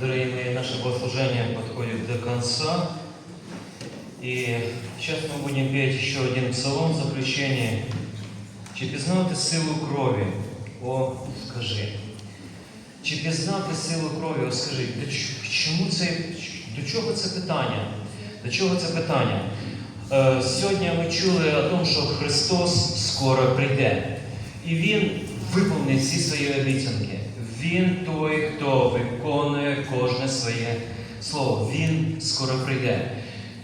Дорогие мои, наше богослужение подходит до конца. И сейчас мы будем петь еще один псалом в заключение. Чи пізнав силу крові? О, скажи. Чи пізнав силу крові? О, скажи. До чому це, до чого це питання? До чого це питання? Е, сьогодні ми чули о тому, що Христос скоро прийде. І Він виповнить всі свої обіцянки. Він той, хто виконує кожне своє слово. Він скоро прийде.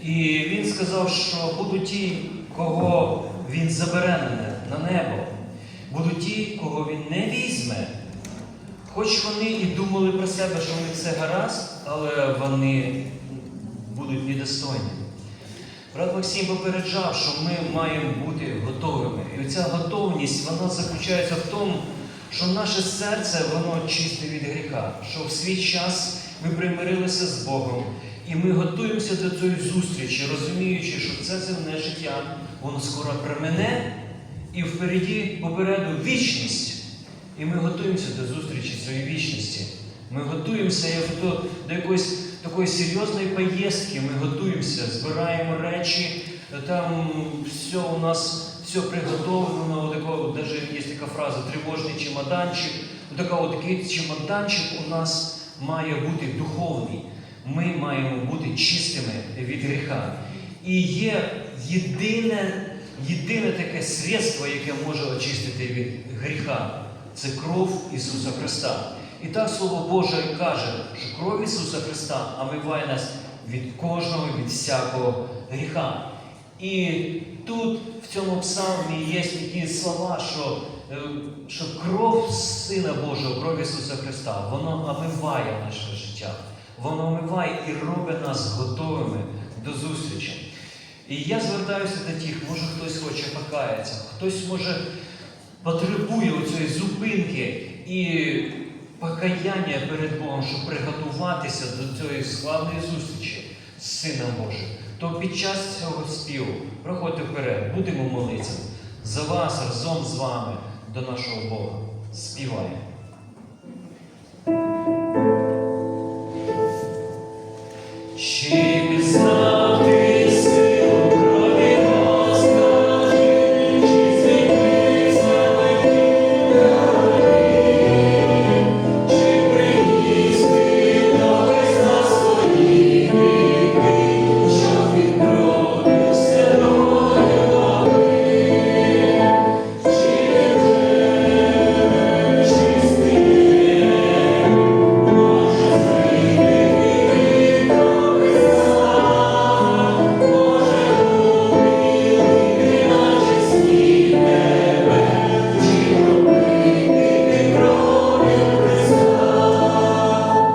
І він сказав, що будуть ті, кого він забере на небо. Будуть ті, кого він не візьме. Хоч вони і думали про себе, що в них все гаразд, але вони будуть недостойні. Брат Максим попереджав, що ми маємо бути готовими. І ця готовність вона заключається в тому, що наше серце воно чисте від гріха, що в свій час ми примирилися з Богом, і ми готуємося до цієї зустрічі, розуміючи, що це земне життя, воно скоро примене, і впереді попереду вічність. І ми готуємося до зустрічі цієї вічності. Ми готуємося до, до якоїсь такої серйозної поїздки. Ми готуємося, збираємо речі, там все у нас все приготовлено. Такого, даже є така фраза тривожний чемоданчик. Така, от такий чемоданчик у нас має бути духовний. Ми маємо бути чистими від гріха. І є єдине, єдине таке средство, яке може очистити від гріха. Це кров Ісуса Христа. І так Слово Боже каже, що кров Ісуса Христа омиває нас від кожного, від всякого гріха. І тут, в цьому псалмі, є такі слова, що, е, що кров Сина Божого, кров Ісуса Христа, воно омиває наше життя. Воно омиває і робить нас готовими до зустрічі. І я звертаюся до тих, може хтось хоче покаятися, хтось може потребує цієї зупинки і покаяння перед Богом, щоб приготуватися до цієї славної зустрічі з Сином Божим, то під час цього співу проходьте вперед, будемо молитися за вас разом з вами до нашого Бога. Співаємо. She